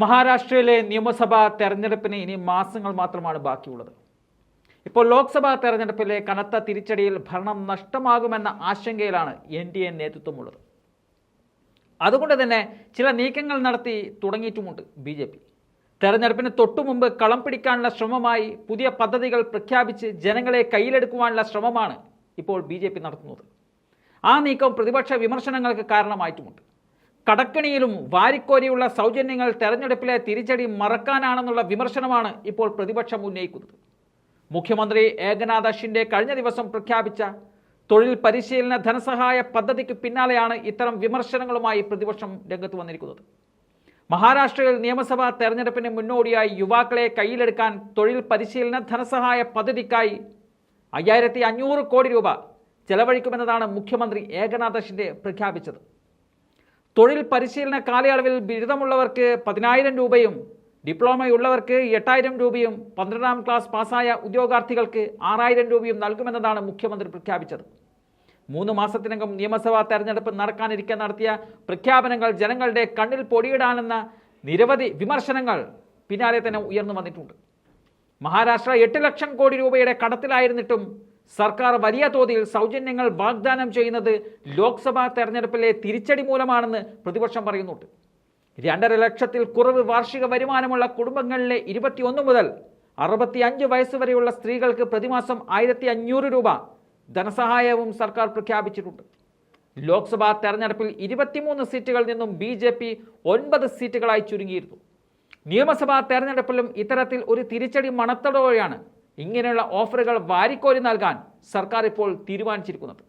മഹാരാഷ്ട്രയിലെ നിയമസഭാ തെരഞ്ഞെടുപ്പിന് ഇനി മാസങ്ങൾ മാത്രമാണ് ബാക്കിയുള്ളത്. ഇപ്പോൾ ലോക്സഭാ തെരഞ്ഞെടുപ്പിലെ കനത്ത തിരിച്ചടിയിൽ ഭരണം നഷ്ടമാകുമെന്ന ആശങ്കയിലാണ് എൻ ഡി എ നേതൃത്വമുള്ളത്. അതുകൊണ്ട് തന്നെ ചില നീക്കങ്ങൾ നടത്തി തുടങ്ങിയിട്ടുമുണ്ട് ബി ജെ പി. തെരഞ്ഞെടുപ്പിന് തൊട്ടുമുമ്പ് കളം പിടിക്കാനുള്ള ശ്രമമായി പുതിയ പദ്ധതികൾ പ്രഖ്യാപിച്ച് ജനങ്ങളെ കയ്യിലെടുക്കുവാനുള്ള ശ്രമമാണ് ഇപ്പോൾ ബി നടത്തുന്നത്. ആ നീക്കം പ്രതിപക്ഷ വിമർശനങ്ങൾക്ക് കാരണമായിട്ടുമുണ്ട്. കടക്കണിയിലും വാരിക്കോരിയുള്ള സൗജന്യങ്ങൾ തെരഞ്ഞെടുപ്പിലെ തിരിച്ചടി മറക്കാനാണെന്നുള്ള വിമർശനമാണ് ഇപ്പോൾ പ്രതിപക്ഷം ഉന്നയിക്കുന്നത്. മുഖ്യമന്ത്രി ഏകനാഥ് ഷിൻഡെ കഴിഞ്ഞ ദിവസം പ്രഖ്യാപിച്ച തൊഴിൽ പരിശീലന ധനസഹായ പദ്ധതിക്ക് പിന്നാലെയാണ് ഇത്തരം വിമർശനങ്ങളുമായി പ്രതിപക്ഷം രംഗത്ത് വന്നിരിക്കുന്നത്. മഹാരാഷ്ട്രയിൽ നിയമസഭാ തെരഞ്ഞെടുപ്പിന് മുന്നോടിയായി യുവാക്കളെ കയ്യിലെടുക്കാൻ തൊഴിൽ പരിശീലന ധനസഹായ പദ്ധതിക്കായി അയ്യായിരത്തി അഞ്ഞൂറ് കോടി രൂപ ചെലവഴിക്കുമെന്നതാണ് മുഖ്യമന്ത്രി ഏകനാഥ് ഷിൻഡെ പ്രഖ്യാപിച്ചത്. തൊഴിൽ പരിശീലന കാലയളവിൽ ബിരുദമുള്ളവർക്ക് പതിനായിരം രൂപയും ഡിപ്ലോമയുള്ളവർക്ക് എട്ടായിരം രൂപയും പന്ത്രണ്ടാം ക്ലാസ് പാസ്സായ ഉദ്യോഗാർത്ഥികൾക്ക് ആറായിരം രൂപയും നൽകുമെന്നതാണ് മുഖ്യമന്ത്രി പ്രഖ്യാപിച്ചത്. മൂന്ന് മാസത്തിനകം നിയമസഭാ തെരഞ്ഞെടുപ്പ് നടക്കാനിരിക്കെ നടത്തിയ പ്രഖ്യാപനങ്ങൾ ജനങ്ങളുടെ കണ്ണിൽ പൊടിയിടാനെന്ന നിരവധി വിമർശനങ്ങൾ പിന്നാലെ തന്നെ ഉയർന്നു വന്നിട്ടുണ്ട്. മഹാരാഷ്ട്ര എട്ട് ലക്ഷം കോടി രൂപയുടെ കടത്തിലായിരുന്നിട്ടും സർക്കാർ വലിയ തോതിൽ സൗജന്യങ്ങൾ വാഗ്ദാനം ചെയ്യുന്നത് ലോക്സഭാ തെരഞ്ഞെടുപ്പിലെ തിരിച്ചടി മൂലമാണെന്ന് പ്രതിപക്ഷം പറയുന്നുണ്ട്. രണ്ടര ലക്ഷത്തിൽ കുറവ് വാർഷിക വരുമാനമുള്ള കുടുംബങ്ങളിലെ ഇരുപത്തിയൊന്ന് മുതൽ അറുപത്തി അഞ്ച് വയസ്സ് വരെയുള്ള സ്ത്രീകൾക്ക് പ്രതിമാസം ആയിരത്തി അഞ്ഞൂറ് രൂപ ധനസഹായവും സർക്കാർ പ്രഖ്യാപിച്ചിട്ടുണ്ട്. ലോക്സഭാ തെരഞ്ഞെടുപ്പിൽ ഇരുപത്തിമൂന്ന് സീറ്റുകളിൽ നിന്നും ബി ജെ പി ഒൻപത് സീറ്റുകളായി ചുരുങ്ങിയിരുന്നു. നിയമസഭാ തെരഞ്ഞെടുപ്പിലും ഇത്തരത്തിൽ ഒരു തിരിച്ചടി മണത്തോടെയാണ് ഇങ്ങനെയുള്ള ഓഫറുകൾ വാരിക്കോരി നൽകാൻ സർക്കാർ ഇപ്പോൾ തീരുമാനിച്ചിരിക്കുന്നത്.